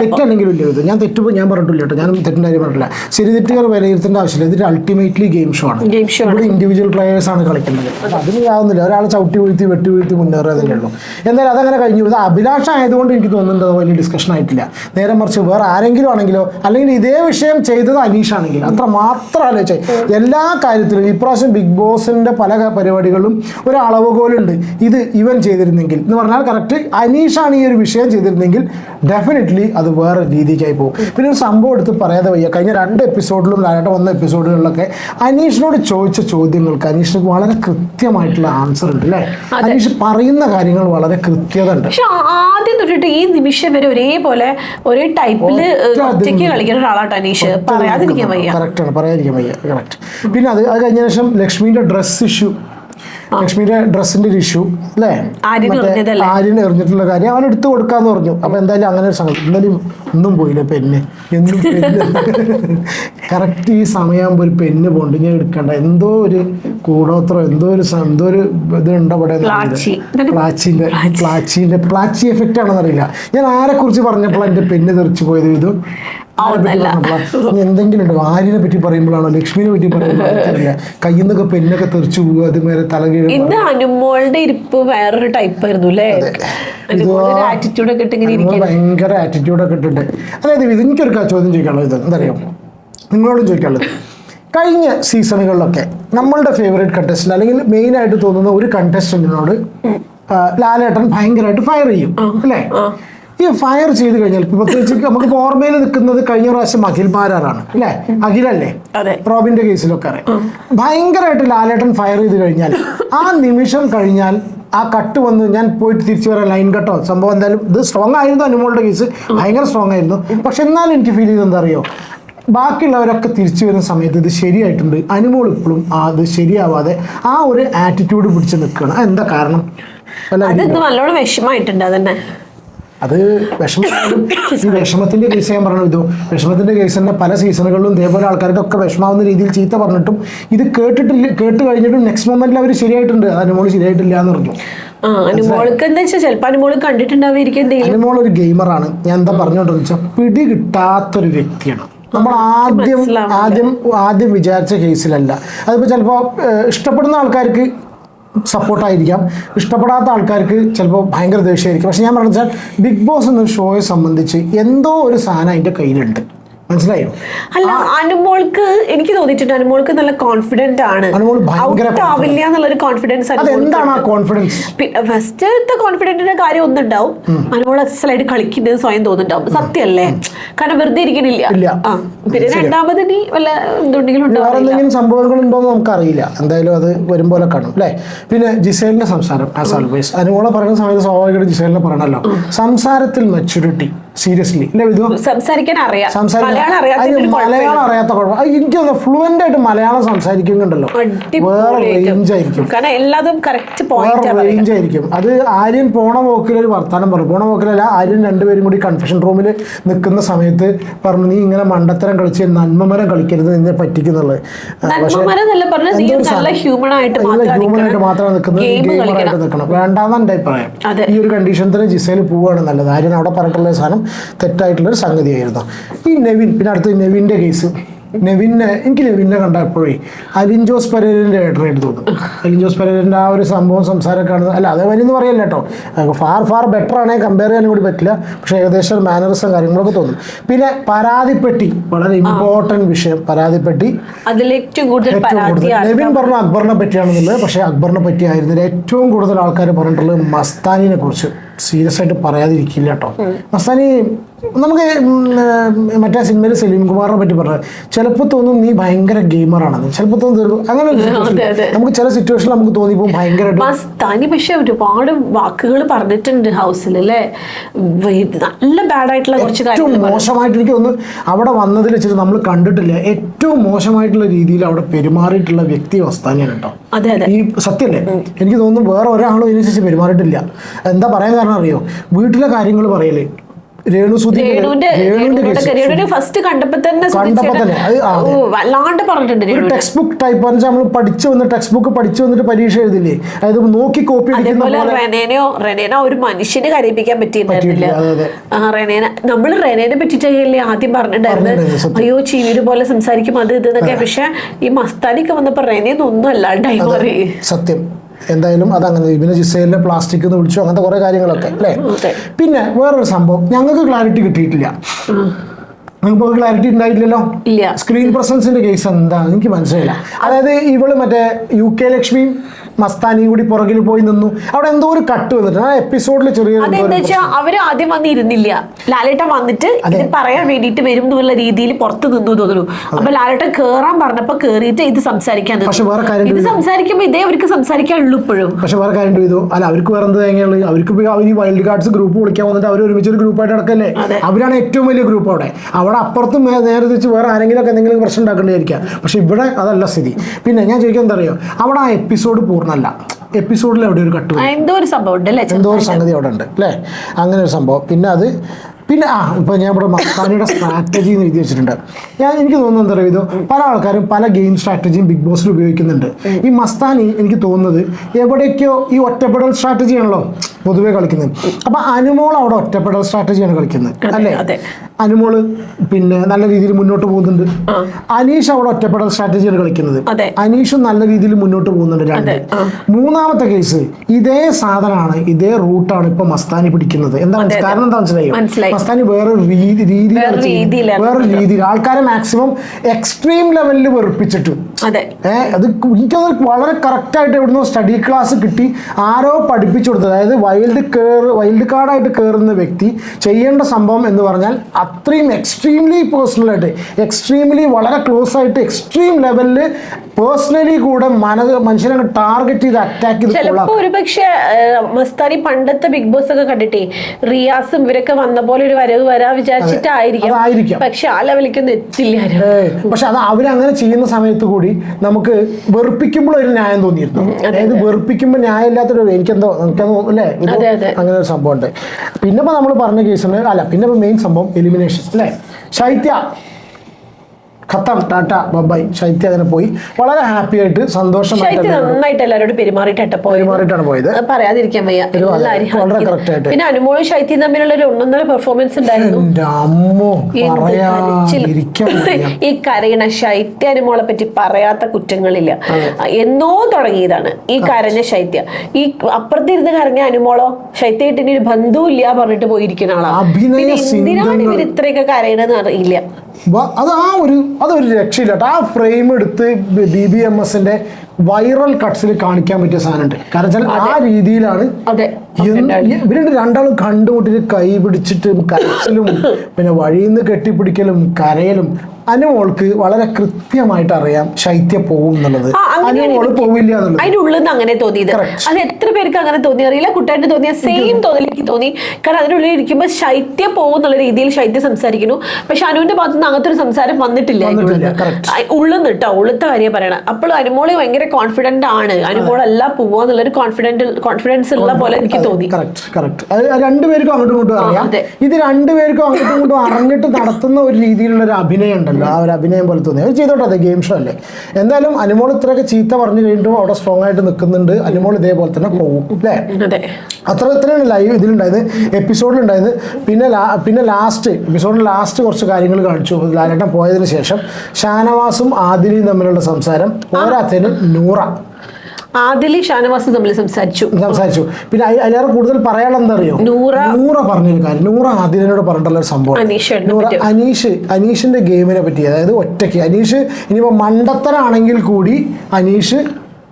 തെറ്റാണെങ്കിലും ഇല്ല. ഇത്. ഞാൻ തെറ്റ് ഞാൻ പറഞ്ഞിട്ടില്ല കേട്ടോ. ഞാൻ തെറ്റിന്റെ കാര്യം പറഞ്ഞില്ല ശരി തെറ്റുകൾ വിലയിരുത്തേണ്ട ആവശ്യമില്ല. ഇതൊരു അൾട്ടിമേറ്റ്ലി ഗെയിം ഷോ ആണ്. ഗെയിം ഷോ ഇവിടെ ഇൻഡിവിജ്വൽ പ്ലേയേഴ്സ് ആണ് കളിക്കുന്നത്. അതിന് ആവുന്നില്ല ഒരാൾ ചവിട്ടി വീഴ്ത്തി വെട്ടി വീഴ്ത്തി മുന്നേറുക ഉള്ളൂ. എന്തായാലും അതങ്ങനെ കഴിഞ്ഞു. ഇത് അഭിലാഷ ആയതുകൊണ്ട് എനിക്ക് തോന്നുന്നുണ്ട് അത് വലിയ ഡിസ്കഷൻ ആയിട്ടില്ല. നേരെ മറിച്ച് വേറെ ആരെങ്കിലും ആണെങ്കിലോ അല്ലെങ്കിൽ ഇതേ വിഷയം ചെയ്തത് അനീഷ് ആണെങ്കിൽ അത്ര മാത്രം ആലോചിച്ചാൽ എല്ലാ കാര്യത്തിലും ഇപ്രാവശ്യം ബിഗ് ബോസിന്റെ പല പരിപാടികളിലും ഒരു അളവുകോലുണ്ട്. ഇത് ഇവൻ ചെയ്തിരുന്നെങ്കിൽ എന്ന് പറഞ്ഞാൽ കറക്റ്റ് അനീഷാണ് ഈ ഒരു വിഷയം ചെയ്തിരുന്നെങ്കിൽ ഡെഫിനറ്റ്ലി അത് വേറെ രീതിക്കായി പോകും. പിന്നെ ഒരു സംഭവം എടുത്ത് പറയാതെ വയ്യ. കഴിഞ്ഞ രണ്ട് എപ്പിസോഡിലും രണ്ട് വന്ന എപ്പിസോഡുകളിലൊക്കെ അനീഷിനോട് ചോദിച്ച ചോദ്യങ്ങൾക്ക് അനീഷിന് വളരെ കൃത്യമായിട്ടുള്ള ആൻസർ ഉണ്ട് അല്ലേ? അനീഷ് പറയുന്ന കാര്യങ്ങൾ വളരെ കൃത്യത ഉണ്ട് പക്ഷെ ആദ്യം തൊട്ടിട്ട് ഈ നിമിഷം വരെ ഒരേപോലെ ഒരേ ടൈപ്പിൽ ഒറ്റയ്ക്ക് കളിക്കുന്ന ഒരാളാട്ടോ അനീഷ് പറയാതിരിക്കാൻ വയ്യ. കറക്റ്റാണ് പറയാതിരിക്കാൻ വയ്യ കറക്റ്റ് പിന്നെ അത് അത് കഴിഞ്ഞ ശേഷം ലക്ഷ്മിയുടെ ഡ്രസ് ഇഷ്യൂ ലക്ഷ്മിയുടെ ഡ്രസ്സിന്റെ ഒരു ഇഷ്യൂ അല്ലേ? ആര്യന് എറിഞ്ഞിട്ടുള്ള കാര്യം അവൻ എടുത്തു കൊടുക്കാന്ന് പറഞ്ഞു. അപ്പൊ എന്തായാലും അങ്ങനെ ഒരു സംഗതി. എന്തായാലും ഒന്നും പോയില്ല പെണ്ണ് എന്നും പെണ്ണ് കറക്റ്റ് [LAUGHS] ഈ സമയമാകുമ്പോൾ ഒരു പെണ്ണ് പോണ്ട്. ഞാൻ എടുക്കണ്ട. എന്തോ ഒരു കൂടോത്രം എന്തോ ഒരു എന്തോ ഒരു ഇത് ഉണ്ട്. പ്ലാച്ചിന്റെ പ്ലാച്ചിന്റെ പ്ലാച്ചി. എഫക്റ്റ് ആണെന്ന് അറിയില്ല. ഞാൻ ആരെ കുറിച്ച് പറഞ്ഞപ്പോൾ എന്റെ പെണ്ണ് തെറിച്ചു പോയത് ഇത്? എന്തെങ്കിലും ഉണ്ടോ? ആര്യനെ പറ്റി പറയുമ്പോഴാണോ? ലക്ഷ്മിനെ പറ്റി പറയുമ്പോഴാണോ? കയ്യിൽ നിന്നൊക്കെ പെണ്ണൊക്കെ തെറിച്ചു പോകുക അതുമേലെ തലകീഴ് ഇന്ന് അനുമോളുടെ ഇരിപ്പ് വേറൊരു ടൈപ്പ് ആയിരുന്നു അല്ലേ? ആറ്റിറ്റ്യൂഡ് ഒക്കെ ഇട്ട് ഭയങ്കര ആറ്റിറ്റ്യൂഡൊക്കെ ഇട്ടിട്ട് അതായത് ഇത് എനിക്കൊരു ചോദ്യം ചോദിക്കാനുള്ളത് ഇത് എന്താ അറിയാം നിങ്ങളോടും ചോദിക്കാനുള്ളത്. കഴിഞ്ഞ സീസണുകളിലൊക്കെ നമ്മളുടെ ഫേവറേറ്റ് കണ്ടസ്റ്റന്റ് അല്ലെങ്കിൽ മെയിൻ ആയിട്ട് തോന്നുന്ന ഒരു കണ്ടസ്റ്റന്റിനോട് ലാലേട്ടൻ ഭയങ്കരമായിട്ട് ഫയർ ചെയ്യും അല്ലേ? ഈ ഫയർ ചെയ്ത് കഴിഞ്ഞാൽ പ്രത്യേകിച്ച് നമുക്ക് ഓർമ്മയിൽ നിൽക്കുന്നത് കഴിഞ്ഞ പ്രാവശ്യം അഖിൽ മാരാറാണ് അല്ലേ അഖിലല്ലേ. റോബിന്റെ കേസിലൊക്കെ അറിയാം. ഭയങ്കരമായിട്ട് ലാലേട്ടൻ ഫയർ ചെയ്ത് കഴിഞ്ഞാൽ ആ നിമിഷം കഴിഞ്ഞാൽ ആ കട്ട് വന്ന് ഞാൻ പോയിട്ട് തിരിച്ചു വരാൻ ലൈൻ കട്ടോ സംഭവം എന്തായാലും ഇത് സ്ട്രോങ് ആയിരുന്നു അനുമോളുടെ കേസ് ഭയങ്കര സ്ട്രോങ് ആയിരുന്നു. പക്ഷെ എന്നാലും എനിക്ക് ഫീൽ ചെയ്ത് എന്താ അറിയോ? ബാക്കിയുള്ളവരൊക്കെ തിരിച്ചു വരുന്ന സമയത്ത് ഇത് ശരിയായിട്ടുണ്ട്. അനുമോൾ ഇപ്പോഴും അത് ശരിയാവാതെ ആ ഒരു ആറ്റിറ്റ്യൂഡ് പിടിച്ച് നിൽക്കണം എന്താ കാരണം? വല്ല അത് ഇന്ന് നല്ലോണം വിഷമായിട്ടുണ്ട് അതന്നെ. അത് വിഷമം. ഈ വിഷമത്തിന്റെ കേസ് ഞാൻ പറഞ്ഞു ഇതു വിഷമത്തിന്റെ കേസ് തന്നെ പല സീസണുകളിലും ഇതേപോലെ ആൾക്കാർക്കൊക്കെ വിഷമാവുന്ന രീതിയിൽ ചീത്ത പറഞ്ഞിട്ടും ഇത് കേട്ടിട്ടില്ല കേട്ട് കഴിഞ്ഞിട്ടും നെക്സ്റ്റ് മൊമെന്റിൽ അവർ ശരിയായിട്ടുണ്ട്. അത് അനുമോൾ ശരിയായിട്ടില്ല എന്ന് പറഞ്ഞു. ആ അനുമോൾക്ക് എന്താ വെച്ചാൽ ചിലപ്പോ അനുമോൾ കണ്ടിട്ടുണ്ടാവുമായിരിക്കും എന്തെങ്കിലും. അനുമോൾ ഒരു ഗെയിമറാണ് ഞാൻ എന്താ പറഞ്ഞോണ്ടെന്ന് വെച്ചാൽ പിടി കിട്ടാത്തൊരു വ്യക്തിയാണ്. നമ്മൾ ആദ്യം. ആദ്യം ആദ്യം വിചാരിച്ച കേസിലല്ല അതിപ്പോൾ ചിലപ്പോൾ ഇഷ്ടപ്പെടുന്ന ആൾക്കാർക്ക് സപ്പോർട്ടായിരിക്കാം ഇഷ്ടപ്പെടാത്ത ആൾക്കാർക്ക് ചിലപ്പോൾ ഭയങ്കര ദേഷ്യമായിരിക്കും. പക്ഷെ ഞാൻ പറഞ്ഞാൽ ബിഗ് ബോസ് എന്ന ഷോയെ സംബന്ധിച്ച് എന്തോ ഒരു സാധനം അതിന്റെ കയ്യിലുണ്ട്. മനസ്സിലായോ? അല്ല അനുമോൾക്ക് എനിക്ക് തോന്നിയിട്ടുണ്ട്. അനുമോൾക്ക് നല്ല കോൺഫിഡന്റ് ആണ്. ആവില്ല എന്നുള്ളൊരു കോൺഫിഡൻസ് അതെന്താണ് ആ കോൺഫിഡൻസ് ഫസ്റ്റത്തെ കോൺഫിഡന്റിന്റെ കാര്യം ഒന്നുണ്ടാവും. അനുമോൾ അസലായിട്ട് കളിക്കുന്നത് സ്വയം തോന്നുന്നുണ്ടാവും. സത്യല്ലേ കാരണം വെറുതെ ഇരിക്കണില്ല. പിന്നെ രണ്ടാമത് നീ വല്ല എന്തുണ്ടെങ്കിലും എന്തെങ്കിലും സംഭവങ്ങൾ ഉണ്ടോന്ന് നമുക്കറിയില്ല. എന്തായാലും അത് വരും പോലെ കാണും അല്ലേ? പിന്നെ ജിസേലിന്റെ സംസാരം ആസ് ഓൾവേസ് അനുമോളെ പറയുന്ന സമയത്ത് സ്വാഭാവികമായിട്ട് ജിസേലിനെ പറയണല്ലോ സംസാരത്തിൽ മെച്ചൂരിറ്റി സീരിയസ്ലി സംസാരിക്കാൻ അറിയാം. മലയാളം അറിയാത്ത കുഴപ്പം എനിക്ക് ഫ്ലുവന്റ് ഫ്ലുവന്റ് ആയിട്ട് മലയാളം സംസാരിക്കുന്നുണ്ടല്ലോ. വേറെ റേഞ്ച് ആയിരിക്കും. കാരണം എല്ലാതും കറക്റ്റ് വേറെ റേഞ്ച് ആയിരിക്കും. അത് ആര്യൻ പോണ പോക്കിൽ ഒരു വർത്താനം പറഞ്ഞു പോണ പോക്കിലല്ല ആര്യൻ രണ്ടുപേരും കൂടി കൺഫെഷൻ റൂമിൽ നിൽക്കുന്ന സമയത്ത് പറഞ്ഞു നീ ഇങ്ങനെ മണ്ടത്തരം കളിച്ച് നന്മമരം കളിക്കരുത് നിന്നെ പറ്റിക്കുന്നുള്ളത്. ഹ്യൂമൻ ആയിട്ട് മാത്രം നിൽക്കുന്നത് ഗെയിമറായിട്ട് നിൽക്കണം. വേണ്ടാന്ന് എന്റെ അഭിപ്രായം. ഈ ഒരു കണ്ടീഷൻ തന്നെ ജിസയിൽ പോവുകയാണ് നല്ലത്. ആര്യൻ അവിടെ പറഞ്ഞിട്ടുള്ള സാധനം തെറ്റായിട്ടുള്ളൊരു സംഗതിയായിരുന്നു. ഈ നെവിൻ പിന്നെ അടുത്ത് നെവിന്റെ കേസ് നെവിനെ എനിക്ക് നെവിനെ കണ്ടപ്പോഴേ അലിൻ ജോസ് പരേരന്റെ ഏട്ടറായിട്ട് തോന്നും. അലിൻ ജോസ് പരേരന്റെ ആ ഒരു സംഭവം സംസാരമൊക്കെ ആണ് അല്ല അത് വലിയ പറയല്ല കേട്ടോ. ഫാർ ഫാർ ബെറ്റർ ആണെങ്കിൽ കമ്പയർ ചെയ്യാനും കൂടി പറ്റില്ല. പക്ഷേ ഏകദേശം മാനറിസം കാര്യങ്ങളൊക്കെ തോന്നും. പിന്നെ പരാതിപ്പെട്ടി വളരെ ഇമ്പോർട്ടന്റ് വിഷയം. പരാതിപ്പെട്ടി ഏറ്റവും കൂടുതൽ? നെവിൻ പറഞ്ഞ അക്ബറിനെ പറ്റിയാണെന്നുള്ളത്. പക്ഷേ അക്ബറിനെ പറ്റി ആയിരുന്നില്ല ഏറ്റവും കൂടുതൽ ആൾക്കാർ പറഞ്ഞിട്ടുള്ളത് മസ്താനിനെ കുറിച്ച് സീരിയസ് ആയിട്ട് പറയാതിരിക്കില്ല കേട്ടോ. മസ്താനി നമുക്ക് മറ്റേ സിനിമയിൽ സലീം കുമാറിനെ പറ്റി പറഞ്ഞത് ചിലപ്പോൾ തോന്നും നീ ഭയങ്കര ഗെയിമറാണെന്ന്. ചിലപ്പോൾ തോന്നും അങ്ങനെ. നമുക്ക് ചില സിറ്റുവേഷനിൽ നമുക്ക് തോന്നിപ്പോൾ ഭയങ്കരമായിട്ട്. തനി പക്ഷേ ഒരുപാട് വാക്കുകൾ പറഞ്ഞിട്ടുണ്ട് ഹൗസിൽ അല്ലേ? നല്ല ബാഡ് ആയിട്ടുള്ള കുറച്ച് ഏറ്റവും മോശമായിട്ട് എനിക്ക് ഒന്ന് അവിടെ വന്നതിൽ വെച്ചിട്ട് നമ്മൾ കണ്ടിട്ടില്ല. ഏറ്റവും മോശമായിട്ടുള്ള രീതിയിൽ അവിടെ പെരുമാറിയിട്ടുള്ള വ്യക്തി വസ്താനാണ് കേട്ടോ. അതെ അതെ. ഈ സത്യല്ലേ? എനിക്ക് തോന്നുന്നു വേറെ ഒരാളും ഇതിനനുസരിച്ച് പെരുമാറിയിട്ടില്ല. എന്താ പറയാൻ കാരണം അറിയോ? വീട്ടിലെ കാര്യങ്ങൾ പറയൽ. ഫസ്റ്റ് കണ്ടപ്പോ തന്നെ വല്ലാണ്ട് പറഞ്ഞിട്ടുണ്ട് ടെക്സ്റ്റ് ബുക്ക് ടൈപ്പ് നമ്മൾ പഠിച്ചു വന്ന് ടെക്സ്റ്റ് ബുക്ക് പഠിച്ചു വന്നിട്ട് പരീക്ഷ എഴുതില്ലേ? അതായത് നോക്കി കോപ്പി അടിക്കുന്ന അതേപോലെ പോലെ റെനേനോ റെനേന ഒരു മനുഷ്യനെ കരയിപ്പിക്കാൻ പറ്റിയിട്ടുണ്ടായിരുന്നില്ല. റെനേന നമ്മൾ റെനേനെ പറ്റിയിട്ടല്ലേ ആദ്യം പറഞ്ഞിട്ടുണ്ടായിരുന്നത്. അയ്യോ ചീവീട് പോലെ സംസാരിക്കും അത് ഇതെന്നൊക്കെ പക്ഷെ ഈ മസ്താനിക്ക് വന്നപ്പോ റെനേന്ന് ഒന്നും അല്ലാണ്ടായി മാറി. സത്യം. എന്തായാലും അതങ്ങനെ പിന്നെ ജിസൈലിനെ പ്ലാസ്റ്റിക് എന്ന് വിളിച്ചു അങ്ങനത്തെ കുറെ കാര്യങ്ങളൊക്കെ അല്ലേ? പിന്നെ വേറൊരു സംഭവം ഞങ്ങൾക്ക് ക്ലാരിറ്റി കിട്ടിയിട്ടില്ല. നിങ്ങൾക്ക് ക്ലാരിറ്റി ഉണ്ടായിട്ടില്ലല്ലോ? സ്ക്രീൻ പ്രസൻസിന്റെ കേസ് എന്താ? എനിക്ക് മനസ്സിലായില്ല. അതായത് ഇവൾ മറ്റേ യു കെ ലക്ഷ്മിയും മസ്താനിയും കൂടി പുറകിൽ പോയി നിന്നു. അവിടെ എന്തോ ഒരു കട്ട് വന്നിട്ട് ആ എപ്പിസോഡിൽ ചെറിയ അതെന്താ വെച്ചാൽ അവർ ആദ്യം വന്നിരുന്നില്ല. ലാലേട്ടൻ വന്നിട്ട് ഇത് പറയാൻ വേണ്ടിയിട്ട് വരും എന്നുള്ള രീതിയിൽ പുറത്ത് നിന്നു തോന്നുന്നു. അപ്പൊ ലാലേട്ടൻ കേറാൻ പറഞ്ഞപ്പോ കേറിയിട്ട് ഇത് സംസാരിക്കാൻ പക്ഷെ വേറെ കാര്യം ഇത് സംസാരിക്കുമ്പോ ഇതേ അവർക്ക് സംസാരിക്കാനുള്ളൂ ഇപ്പോഴും. പക്ഷെ വേറെ കാര്യം ചെയ്തു. അല്ല അവർക്ക് വേറെ എന്ത് തേങ്ങയുള്ളൂ അവർക്ക് ഈ വൈൽഡ് കാർഡ്സ് ഗ്രൂപ്പ് വിളിക്കാൻ വന്നിട്ട് അവർ ഒരുമിച്ച് ഒരു ഗ്രൂപ്പായിട്ട് നടക്കല്ലേ? അവരാണ് ഏറ്റവും വലിയ ഗ്രൂപ്പ് അവിടെ. അവിടെ അപ്പുറത്തും നേരെ തിരിച്ച് വേറെ ആരെങ്കിലും ഒക്കെ എന്തെങ്കിലും പ്രശ്നം ഉണ്ടാക്കേണ്ടിയിരിക്കാം പക്ഷെ ഇവിടെ അതല്ല സ്ഥിതി. പിന്നെ ഞാൻ ചോദിക്കാൻ എന്താ അറിയോ? അവിടെ ആ എപ്പിസോഡ് പൂർണമല്ല എപ്പിസോഡിൽ അവിടെ ഒരു കട്ട് എന്തോ ഒരു സംഭവം എന്തോ ഒരു സംഗതി അവിടെ ഉണ്ട് അല്ലേ? അങ്ങനെ ഒരു സംഭവം. പിന്നെ അത് പിന്നെ ആ ഇപ്പൊ ഞാൻ ഇവിടെ മസ്താനിയുടെ സ്ട്രാറ്റജി എന്ന് എഴുതി വെച്ചിട്ടുണ്ട്. ഞാൻ എനിക്ക് തോന്നുന്നത് എന്താ പറയുക ഇത് പല ആൾക്കാരും പല ഗെയിം സ്ട്രാറ്റജിയും ബിഗ് ബോസിൽ ഉപയോഗിക്കുന്നുണ്ട്. ഈ മസ്താനി എനിക്ക് തോന്നുന്നത് എവിടേക്കോ ഈ ഒറ്റപ്പെടൽ സ്ട്രാറ്റജി ആണല്ലോ. പൊതുവെ കളിക്കുന്നത്. അപ്പൊ അനുമോൾ അവിടെ ഒറ്റപ്പെടൽ സ്ട്രാറ്റജിയാണ് കളിക്കുന്നത് അല്ലേ. അനുമോൾ പിന്നെ നല്ല രീതിയിൽ മുന്നോട്ട് പോകുന്നുണ്ട്. അനീഷ് അവിടെ ഒറ്റപ്പെടൽ സ്ട്രാറ്റജിയാണ് കളിക്കുന്നത്. അനീഷും നല്ല രീതിയിൽ മുന്നോട്ട് പോകുന്നുണ്ട് രണ്ട്. മൂന്നാമത്തെ കേസ് ഇതേ സാധനമാണ് ഇതേ റൂട്ടാണ് ഇപ്പൊ മസ്താനി പിടിക്കുന്നത്. എന്താ അതെ, അതെ. കാരണം എന്താ മനസ്സിലായോ. മസ്താനി വേറെ രീതി രീതിയിലാണ്. വേറെ രീതിയിൽ. ആൾക്കാരെ മാക്സിമം എക്സ്ട്രീം ലെവലിൽ വെറുപ്പിച്ചിട്ട്. അതെ. ഏഹ് അത് എനിക്കത് വളരെ കറക്റ്റായിട്ട് എവിടുന്നോ സ്റ്റഡി ക്ലാസ് കിട്ടി ആരോ പഠിപ്പിച്ചു കൊടുത്തത്. അതായത് വൈൽഡ് കേർ വൈൽഡ് കാർഡായിട്ട് കയറുന്ന വ്യക്തി ചെയ്യേണ്ട സംഭവം എന്ന് പറഞ്ഞാൽ അത്രയും എക്സ്ട്രീംലി പേഴ്സണലായിട്ട് എക്സ്ട്രീംലി വളരെ ക്ലോസ് ആയിട്ട് എക്സ്ട്രീം ലെവലിൽ പേഴ്സണലി കൂടെ മന മനുഷ്യനെ ടാർഗറ്റ് ചെയ്ത് അറ്റാക്ക് ചെയ്ത് ഒരു പക്ഷേ ഒരുപക്ഷെ മസ്താനി പണ്ടത്തെ ബിഗ് ബോസ് ഒക്കെ കണ്ടിട്ടേ റിയാസും ഇവരൊക്കെ വന്ന പോലെ ഒരു വരവ് വരാ വിചാരിച്ചിട്ടായിരിക്കും. പക്ഷെ ആ ലെവലിലേക്കൊന്നും എത്തില്ല. പക്ഷെ അത് അവരങ്ങനെ ചെയ്യുന്ന സമയത്ത് കൂടി നമുക്ക് വെറുപ്പിക്കുമ്പോൾ ഒരു ന്യായം തോന്നിയിരുന്നു. അതായത് വെറുപ്പിക്കുമ്പോൾ ന്യായം ഇല്ലാത്തൊരു എനിക്കെന്തോ എനിക്കെന്തോ അല്ലേ? അതെ. അങ്ങനെ ഒരു സംഭവം ഉണ്ട്. പിന്നെ നമ്മൾ പറഞ്ഞ കേസ് അല്ല പിന്നെ മെയിൻ സംഭവം എലിമിനേഷൻ അല്ലേ? ശൈത്യ. ഖത്തം ടാറ്റ ബബായ് ശൈത്യ അങ്ങനെ പോയി. വളരെ ഹാപ്പി ആയിട്ട് സന്തോഷമായിട്ട് നന്നായിട്ട് എല്ലാവരോടും പെരുമാറിയിട്ടെ പോയത്. പെരുമാറിയിട്ടാണ് പോയത്. പറയാതിരിക്കാൻ വയ്യ. വളരെ- ചെയ്തു. ആയിട്ട്. പിന്നെ അനുമോളും ശൈത്യം തമ്മിലുള്ള ഒരു ഒന്നൊന്നര പെർഫോമൻസ് ഉണ്ടായിരുന്നു. ഈ കരയണ ശൈത്യ അനുമോളെ പറ്റി പറയാത്ത കുറ്റങ്ങളില്ല. എന്നോ തുടങ്ങിയതാണ് ഈ കരഞ്ഞ ശൈത്യ ഈ അപ്പുറത്തിരുന്ന് കരഞ്ഞ അനുമോളോ ശൈത്യ ഇനി ഒരു ബന്ധുവില്ല പറഞ്ഞിട്ട് പോയിരിക്കുന്ന ആളാണ് എന്തിനാണ്. ഇവർ ഇത്രയൊക്കെ കരയണെന്ന് അറിയില്ല. അത് ആ ഒരു അതൊരു രക്ഷയില്ല ആ ഫ്രെയിം എടുത്ത് ബി ബി എം എസിന്റെ വൈറൽ കട്ട്സിൽ കാണിക്കാൻ പറ്റിയ സാധനമുണ്ട്. കാരണം വെച്ചാൽ ആ രീതിയിലാണ് ഇവരുടെ രണ്ടാളും കണ്ടുമുട്ടിട്ട് കൈ പിടിച്ചിട്ട് കരച്ചിലും പിന്നെ വഴിയിൽ നിന്ന് കെട്ടിപ്പിടിക്കലും കരയലും അനുമോൾക്ക് വളരെ കൃത്യമായിട്ട് അറിയാം ശൈത്യ പോകും എന്നുള്ളത്. അനുമോൾ പോവില്ല എന്നുള്ളത്. അതിന്റെ ഉള്ളിൽ നിന്ന് അങ്ങനെ തോന്നിയത്. അത് എത്ര പേർക്ക് അങ്ങനെ തോന്നി അറിയില്ല. കുട്ടായിട്ട് തോന്നിയ സെയിം തോന്നൽ എനിക്ക് തോന്നി. കാരണം അതിനുള്ളിൽ ഇരിക്കുമ്പോൾ ശൈത്യ പോകും എന്നുള്ള രീതിയിൽ ശൈത്യ സംസാരിക്കുന്നു. പക്ഷെ അനുവിന്റെ ഭാഗത്തുനിന്ന് അങ്ങനത്തെ ഒരു സംസാരം വന്നിട്ടില്ല ഉള്ളിൽ. ഉള്ളിൽ കേട്ടോ ഉള്ളത്തെ കാര്യം പറയണം. അപ്പോൾ അനുമോൾ ഭയങ്കര കോൺഫിഡന്റ് ആണ്. അനുമോളല്ല പോവാന്നുള്ളൊരു കോൺഫിഡന്റ് കോൺഫിഡൻസ് ഉള്ള പോലെ എനിക്ക് തോന്നി. കറക്റ്റ് കറക്റ്റ് അത് രണ്ടുപേർക്കും അങ്ങോട്ടും ഇങ്ങോട്ടും അറിയാം. ഇത് രണ്ടുപേർക്കും അങ്ങോട്ടും ഇങ്ങോട്ടും അറിഞ്ഞിട്ട് നടത്തുന്ന ഒരു രീതിയിലുള്ള ഒരു അഭിനയം ഉണ്ടല്ലോ. ആ ഒരു അഭിനയം പോലെ തോന്നി. അത് ചെയ്തോട്ടെ അതെ ഗെയിം ഷോ അല്ലേ? എന്തായാലും അനുമോൾ ഇത്രയൊക്കെ ചീത്ത പറഞ്ഞു കഴിഞ്ഞിട്ടും അവിടെ സ്ട്രോങ് ആയിട്ട് നിൽക്കുന്നുണ്ട്. അനുമോൾ ഇതേപോലെ തന്നെ പോകും അല്ലേ? അതെ. അത്ര ഇത്രയാണ് ലൈവ് ഇതിലുണ്ടായത്. എപ്പിസോഡിലുണ്ടായത്. പിന്നെ പിന്നെ ലാസ്റ്റ് എപ്പിസോഡിൽ ലാസ്റ്റ് കുറച്ച് കാര്യങ്ങൾ കാണിച്ചു. ലാലേട്ടൻ പോയതിന് ശേഷം ഷാനവാസും ആദിലിയും തമ്മിലുള്ള സംസാരം പോരാത്തതിന് നൂറ. ആദിലി ഷാനവാസ് തമ്മിൽ സംസാരിച്ചു. സംസാരിച്ചു. പിന്നെ അതിലേറെ കൂടുതൽ പറയാനുള്ള എന്താ അറിയോ നൂറ. നൂറ പറഞ്ഞൊരു കാര്യം. നൂറ ആദിലിനോട് പറഞ്ഞിട്ടുള്ള ഒരു സംഭവം. നൂറ അനീഷ് അനീഷിന്റെ ഗെയിമിനെ പറ്റി അതായത് ഒറ്റയ്ക്ക്. അനീഷ് ഇനിയിപ്പോ മണ്ടത്തരാണെങ്കിൽ കൂടി അനീഷ്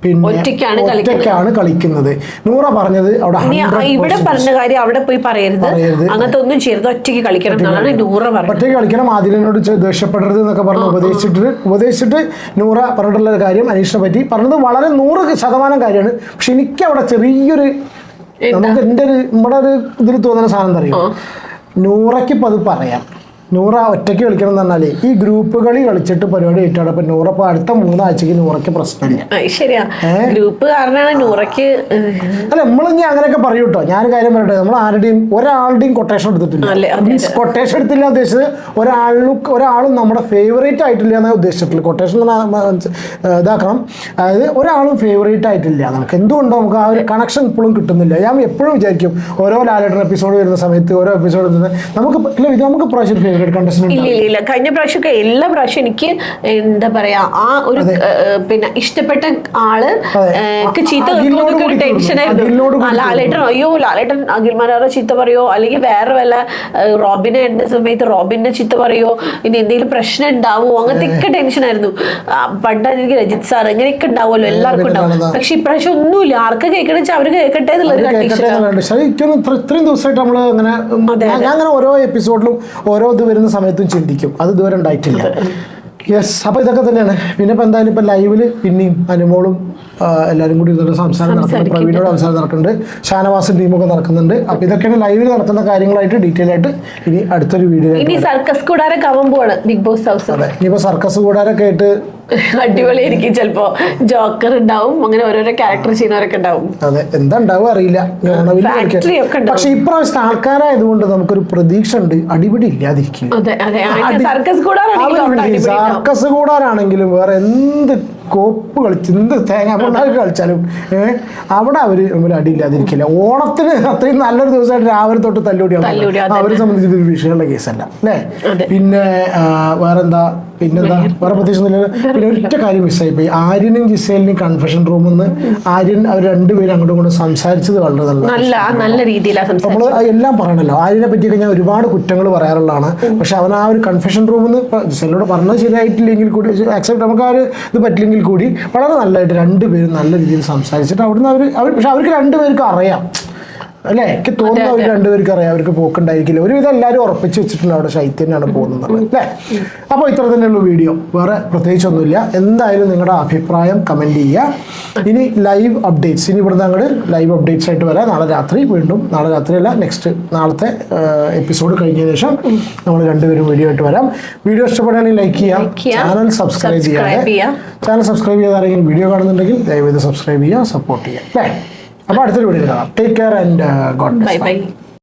പിന്നെ ഒറ്റയ്ക്കാണ് കളിക്കുന്നത്. നൂറ പറഞ്ഞത് അവിടെ 100% ഇവിടെ പറഞ്ഞ കാര്യം അവിടെ പോയി പറയരുത്. അങ്ങനത്തെ ഒന്നും ചെയ്യരുത്. ഒറ്റയ്ക്ക് കളിക്കണം എന്നാണ് നൂറ പറഞ്ഞത്. ഒറ്റയ്ക്ക് കളിക്കണം. ആദിലിനോട് ദേഷ്യപ്പെടരുത് എന്നൊക്കെ പറഞ്ഞ് ഉപദേശിച്ചിട്ട് ഉപദേശിച്ചിട്ട് നൂറ പറഞ്ഞിട്ടുള്ള ഒരു കാര്യം അനീഷിനെ പറ്റി. പറഞ്ഞത് വളരെ നൂറ് ശതമാനം കാര്യമാണ്. പക്ഷെ എനിക്ക് അവിടെ ചെറിയൊരു? നമുക്ക് എന്റെ ഒരു നമ്മുടെ ഒരു ഇതിൽ തോന്നുന്ന സാധനം എന്താ അറിയോ? നൂറയ്ക്ക് ഇപ്പം അത് പറയാം. നൂറ ഒറ്റയ്ക്ക് കളിക്കണം എന്ന് പറഞ്ഞാലേ ഈ ഗ്രൂപ്പ് കളി കളിച്ചിട്ട് പരിപാടി കിട്ടുകയാണ് അപ്പൊ നൂറ ഇപ്പൊ അടുത്ത മൂന്നാഴ്ചക്ക് നൂറയ്ക്ക് പ്രശ്നമില്ല. ശരിയാ. ഗ്രൂപ്പ് കാരണമാണ് നൂറയ്ക്ക് അല്ല നമ്മൾ ഇനി അങ്ങനെയൊക്കെ പറയൂ കേട്ടോ ഞാൻ കാര്യം പറയട്ടെ. നമ്മൾ ആരുടെയും ഒരാളുടെയും കൊട്ടേഷൻ എടുത്തിട്ടില്ല. മീൻസ് കൊട്ടേഷൻ എടുത്തില്ല ഉദ്ദേശിച്ചത് ഒരാളും ഒരാളും നമ്മുടെ ഫേവറേറ്റ് ആയിട്ടില്ല എന്നാണ് ഉദ്ദേശിച്ചിട്ടുള്ളത്. കൊട്ടേഷൻ ഇതാക്കണം. അതായത് ഒരാളും ഫേവറേറ്റ് ആയിട്ടില്ല നമുക്ക് എന്തുകൊണ്ടോ നമുക്ക് ആ ഒരു കണക്ഷൻ ഇപ്പോഴും കിട്ടുന്നില്ല. ഞാൻ എപ്പോഴും വിചാരിക്കും ഓരോ ലാലേട്ടൻ എപ്പിസോഡ് വരുന്ന സമയത്ത് ഓരോ എപ്പിസോഡ് നമുക്ക് ഇല്ല ഇത് നമുക്ക് പ്രാവശ്യം ഫേവറേറ്റ് ഇല്ല ഇല്ല ഇല്ല. കഴിഞ്ഞ പ്രാവശ്യമൊക്കെ എല്ലാ പ്രാവശ്യം എനിക്ക് എന്താ പറയാ ആ ഒരു പിന്നെ ഇഷ്ടപ്പെട്ട ആൾ ചീത്ത ഒരു ആ ലാലേട്ടൻ അയ്യോ ലാലേട്ടൻ അഖിൽമാരാറെ ചീത്ത പറയോ? അല്ലെങ്കിൽ വേറെ വല്ല റോബിനെ ഇടുന്ന സമയത്ത് റോബിനെ ചീത്ത പറയോ? ഇനി എന്തെങ്കിലും പ്രശ്നം ഉണ്ടാവുമോ അങ്ങനത്തെ ഒക്കെ ടെൻഷൻ ആയിരുന്നു. ആ, പണ്ടാണെങ്കിൽ രജിത് സാർ ഇങ്ങനെയൊക്കെ ഉണ്ടാവുമല്ലോ എല്ലാവർക്കും ഉണ്ടാവും. പക്ഷെ ഇപ്രാവശ്യം ഒന്നുമില്ല. ആർക്ക് കേൾക്കണ വെച്ചാൽ അവർ കേൾക്കട്ടെ എന്നുള്ളത് കണ്ടീഷൻ ഇത്രയും ദിവസമായിട്ട് നമ്മൾ അങ്ങനെ ഞാൻ അങ്ങനെ ഓരോ എപ്പിസോഡിലും ഓരോ ഇത് വരുന്ന സമയത്തും ചിന്തിക്കും. അത് ഇതുവരെ ഉണ്ടായിട്ടില്ല. യെസ് അപ്പോൾ ഇതൊക്കെ തന്നെയാണ്. പിന്നെ ഇപ്പോൾ എന്തായാലും ഇപ്പോൾ ലൈവിൽ പിന്നെയും അനുമോളും എല്ലാവരും കൂടി ഇതുവരെ സംസാരം നടക്കുന്നുണ്ട് പ്രവീണോട് സംസാരം നടക്കുന്നുണ്ട്. ഷാനവാസും ടീമൊക്കെ നടക്കുന്നുണ്ട്. അപ്പോൾ ഇതൊക്കെയാണ് ലൈവിൽ നടക്കുന്ന കാര്യങ്ങളായിട്ട് ഡീറ്റെയിൽ ആയിട്ട് ഇനി അടുത്തൊരു വീഡിയോ സർക്കസ് കൂടാരെ കവൻ പോവാണ് ബിഗ് ബോസ് ഹൗസ്. അതെ ഇനിയിപ്പോൾ സർക്കസ് കൂടാരൊക്കെ ആയിട്ട് അടിപൊളിയായിരിക്കും ചിലപ്പോ. ജോക്കർ ഉണ്ടാവും അങ്ങനെ ഓരോരോ ക്യാരക്ടർ ചെയ്യുന്നവരൊക്കെ ഉണ്ടാവും. അതെ എന്താ ഉണ്ടാവുക അറിയില്ല. പക്ഷെ ഇപ്രാവശ്യത്തെ ആൾക്കാരായതുകൊണ്ട് നമുക്കൊരു പ്രതീക്ഷ ഉണ്ട് അടിപിടി അടി- സർക്കസ് കൂടാറാണെങ്കിലും വേറെ എന്ത് കോപ്പ് കളിച്ച് എന്ത് തേങ്ങ പൊണ്ണാക്ക് കളിച്ചാലും അവിടെ അവർ ഒരു അടിയില്ലാതിരിക്കില്ല ഓണത്തിന് അത്രയും നല്ലൊരു ദിവസമായിട്ട് രാവിലെ തൊട്ട് തല്ലുകൂടി തല്ലുകൂടി, അവരെ സംബന്ധിച്ച് ഇതൊരു വിഷയമുള്ള കേസല്ല അല്ലേ? പിന്നെ വേറെന്താ? പിന്നെന്താ? വേറെ പ്രത്യേകിച്ചൊന്നുമില്ല പിന്നെ ഒറ്റ കാര്യം മിസ്സായി പോയി ആര്യനും ജിസേലിനും കൺഫെഷൻ റൂമിൽ നിന്ന് ആര്യൻ അവർ രണ്ടുപേരും അങ്ങോട്ടും ഇങ്ങോട്ടും സംസാരിച്ചത് വളരെ നല്ല നല്ല നല്ല രീതിയിലാണ് നമ്മൾ എല്ലാം പറയണല്ലോ. ആര്യനെ പറ്റിയൊക്കെ ഞാൻ ഒരുപാട് കുറ്റങ്ങൾ പറയാറുള്ളതാണ്. പക്ഷെ അവൻ ആ ഒരു കൺഫെഷൻ റൂമിൽ നിന്ന് ജിസേലിനോട് പറഞ്ഞത് ശരിയായിട്ടില്ലെങ്കിൽ കൂടി ആക്സെപ്റ്റ് നമുക്ക് ആ ഒരു ഇത് പറ്റില്ലെങ്കിൽ കൂടി വളരെ നല്ലതായിട്ട് രണ്ടുപേരും നല്ല രീതിയിൽ സംസാരിച്ചിട്ട് അവിടുന്ന് അവർ അവർ പക്ഷെ അവർക്ക് രണ്ടുപേർക്ക് അറിയാം. അല്ലേ? എനിക്ക് തോന്നുന്നു അവർ രണ്ടുപേർക്ക് അറിയാം അവർക്ക് പോക്കുണ്ടായിരിക്കില്ല. ഒരുവിധം എല്ലാവരും ഉറപ്പിച്ച് വെച്ചിട്ടുണ്ട് അവിടെ ശൈത്യനാണ് പോകുന്നത് അല്ലേ? അപ്പോൾ ഇത്ര തന്നെയുള്ള വീഡിയോ. വേറെ പ്രത്യേകിച്ചൊന്നുമില്ല. എന്തായാലും നിങ്ങളുടെ അഭിപ്രായം കമന്റ് ചെയ്യുക. ഇനി ലൈവ് അപ്ഡേറ്റ്സ് ഇനി ഇവിടുന്ന് അങ്ങോട്ട് ലൈവ് അപ്ഡേറ്റ്സ് ആയിട്ട് വരാം. നാളെ രാത്രി വീണ്ടും നാളെ രാത്രി അല്ല നെക്സ്റ്റ് നാളത്തെ എപ്പിസോഡ് കഴിഞ്ഞതിന് ശേഷം നമ്മൾ രണ്ടുപേരും വീഡിയോ ആയിട്ട് വരാം. വീഡിയോ ഇഷ്ടപ്പെടുകയാണെങ്കിൽ ലൈക്ക് ചെയ്യാം ചാനൽ സബ്സ്ക്രൈബ് ചെയ്യാതെ. ചെയ്യാം ചെയ്യാം. ചാനൽ സബ്സ്ക്രൈബ് ചെയ്ത് ആരെങ്കിലും വീഡിയോ കാണുന്നുണ്ടെങ്കിൽ ദയവേത് സബ്സ്ക്രൈബ് ചെയ്യുക സപ്പോർട്ട് ചെയ്യുക അല്ലേ? അപ്പോൾ അടുത്തൊരു വീഡിയോ കാണാം. Take care and God bye bye